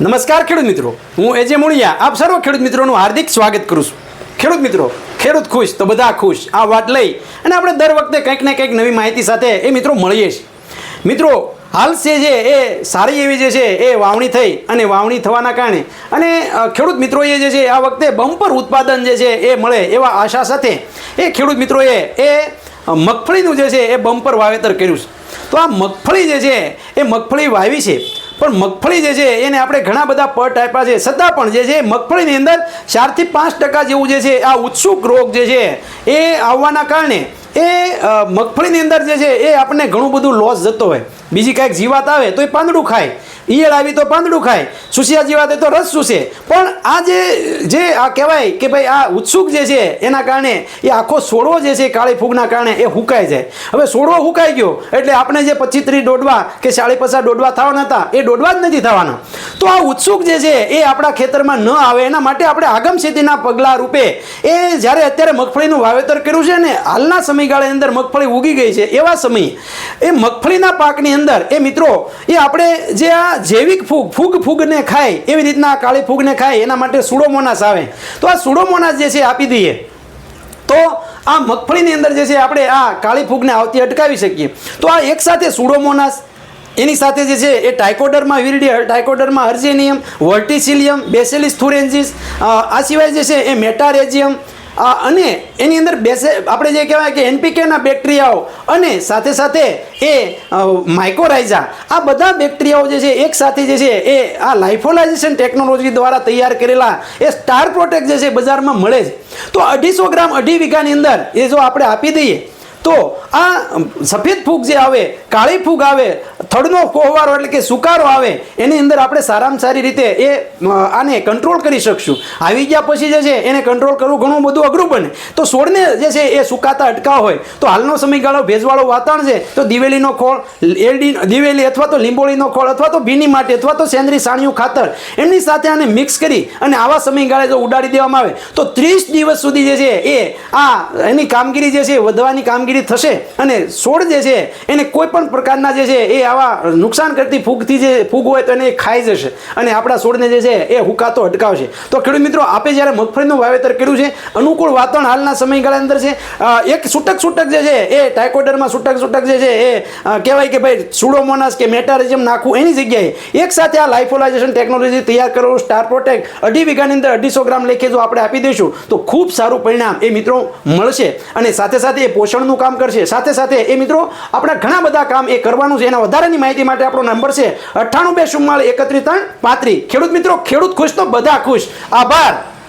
નમસ્કાર ખેડૂત મિત્રો. હું એજે મુણિયા આપ સર્વ ખેડૂત મિત્રોનું હાર્દિક સ્વાગત કરું છું. ખેડૂત મિત્રો, ખેડૂત ખુશ તો બધા ખુશ. આ વાત લઈ અને આપણે દર વખતે કંઈક ને કંઈક નવી માહિતી સાથે એ મિત્રો મળીએ છીએ. મિત્રો, હાલ છે જે એ સારી એવી જે છે એ વાવણી થઈ અને વાવણી થવાના કારણે અને ખેડૂત મિત્રોએ જે છે આ વખતે બમ્પર ઉત્પાદન જે છે એ મળે એવા આશા સાથે એ ખેડૂત મિત્રોએ એ મગફળીનું જે છે એ બમ્પર વાવેતર કર્યું છે. તો આ મગફળી જે છે એ મગફળી વાવી છે. પણ મગફળી જે છે, એને આપણે ઘણા બધા પટ આપ્યા છે. છતાં પણ જે છે, મગફળીની અંદર ચારથી પાંચ ટકા જેવું જે છે, આ ઉત્સુક રોગ જે છે, એ આવવાના કારણે એ મગફળીની અંદર જે છે, એ આપણને ઘણું બધું લોસ જતો હોય. બીજી કાંઈક જીવાત આવે તો એ પાંદડું ખાય. ઈયળ આવી તો પાંદડું ખાય સુસિયા જીવાતે તો રસ ચૂસે પણ આ જે જે આ કહેવાય કે ભાઈ આ ઉત્સુક જે છે, એના કારણે એ આખો સોડવો જે છે, કાળી ફૂગના કારણે એ હુકાઈ જાય હવે સોડવો હુકાઈ ગયો, એટલે આપણે જે પચીસ ત્રીસ દોડવા કે ચાળી પચાસ દોડવા થવાના હતા, એ દોડવા જ નથી થવાના. તો આ ઉત્સુક જે છે, એ આપણા ખેતરમાં ન આવે, એના માટે આપણે આગમ ખેતીના પગલાં રૂપે એ જ્યારે અત્યારે મગફળીનું વાવેતર કર્યું છે ને, હાલના સમયગાળાની અંદર મગફળી ઉગી ગઈ છે, એવા સમયે એ મગફળીના પાકની અંદર, એ મિત્રો, એ આપણે જે આ જૈવિક ફૂગ ફૂગ ફૂગને ખાય, એવી રીતના કાળી ફૂગને ખાય, એના માટે સુડોમોનાસ આવે. તો આ સુડોમોનાસ જે છે, આપી દઈએ. તો આ મગફળીની અંદર જે છે, આપણે આ કાળી ફૂગને આવતી અટકાવી શકીએ. તો આ એક સાથે સુડોમોનાસ, એની સાથે જે છે, એ ટાઇકોડરમાં વિરડી ટાઇકોડરમાં હર્જેનિયમ વર્ટિસિલિયમ, બેસેલિસ થુરેન્જીસ આ સિવાય જે છે, એ મેટારેજિયમ આ અને એની અંદર બેસે આપણે જે કહેવાય કે એનપીકેના બેક્ટેરિયાઓ અને સાથે સાથે એ માઇકોરાઇઝા આ બધા બેક્ટેરિયાઓ જે છે, એક સાથે જે છે, એ આ લાઇફોલાઇઝેશન ટેકનોલોજી દ્વારા તૈયાર કરેલા એ સ્ટાર પ્રોટેક્ટ જે છે, બજારમાં મળે છે. તો અઢીસો ગ્રામ અઢી વીઘાની અંદર એ જો આપણે આપી દઈએ તો આ સફેદ ફૂગ જે આવે, કાળી ફૂગ આવે, થડનો કોહવારો એટલે કે સુકારો આવે, એની અંદર આપણે સારામાં સારી રીતે એ આને કંટ્રોલ કરી શકશું. આવી ગયા પછી જે છે, એને કંટ્રોલ કરવું ઘણું બધું અઘરું બને. તો છોડને જે છે, એ સુકાતા અટકાવ હોય. તો હાલનો સમયગાળો ભેજવાળો વાતાવરણ છે, તો દિવેલીનો ખોળ એરડી દિવેલી અથવા તો લીંબોળીનો ખોળ અથવા તો ભીની માટી અથવા તો સેન્દ્રી સાણિયું ખાતર, એમની સાથે આને મિક્સ કરી અને આવા સમયગાળે જો ઉડાડી દેવામાં આવે, તો ત્રીસ દિવસ સુધી જે છે, એ આ એની કામગીરી જે છે, વધવાની કામગીરી થશે અને છોડ જે છે, એને કોઈ પણ પ્રકારના જે છે, એ આવા નુકસાન કરતી ફૂગથી જે ફૂગ હોય તો એને ખાઈ જશે અને આપણા છોડને જે છે, એ હુકાતો અટકાવશે. તો ખેડૂત મિત્રો, આપે જ્યારે મગફળીનું વાવેતર કર્યું છે, અનુકૂળ વાતાવરણ હાલના સમયગાળા અંદર છે એક છૂટક છૂટક જે છે, એ ટાઇકોડરમાં છૂટક છૂટક જે છે, એ કહેવાય કે ભાઈ સુડોમોનાસ કે મેટારિઝમ નાખવું એની જગ્યાએ એક સાથે આ લાઇફોલાઇઝેશન ટેકનોલોજી તૈયાર કરેલું સ્ટાર પ્રોટેક્ટ, અઢી વીઘાની અંદર અઢીસો ગ્રામ લેખે જો આપણે આપી દઈશું, તો ખૂબ સારું પરિણામ એ મિત્રો મળશે. અને સાથે સાથે એ પોષણનું કામ કરશે. સાથે સાથે એ મિત્રો, આપણે ઘણા બધા કામ એ કરવાનું છે. એના વધારાની માહિતી માટે આપણો નંબર છે અઠ્ઠાણું બે ચુમ્માળીસ એકત્રીસ ત્રણ પાંત્રીસ. ખેડૂત મિત્રો, ખેડૂત ખુશ તો બધા ખુશ. આભાર.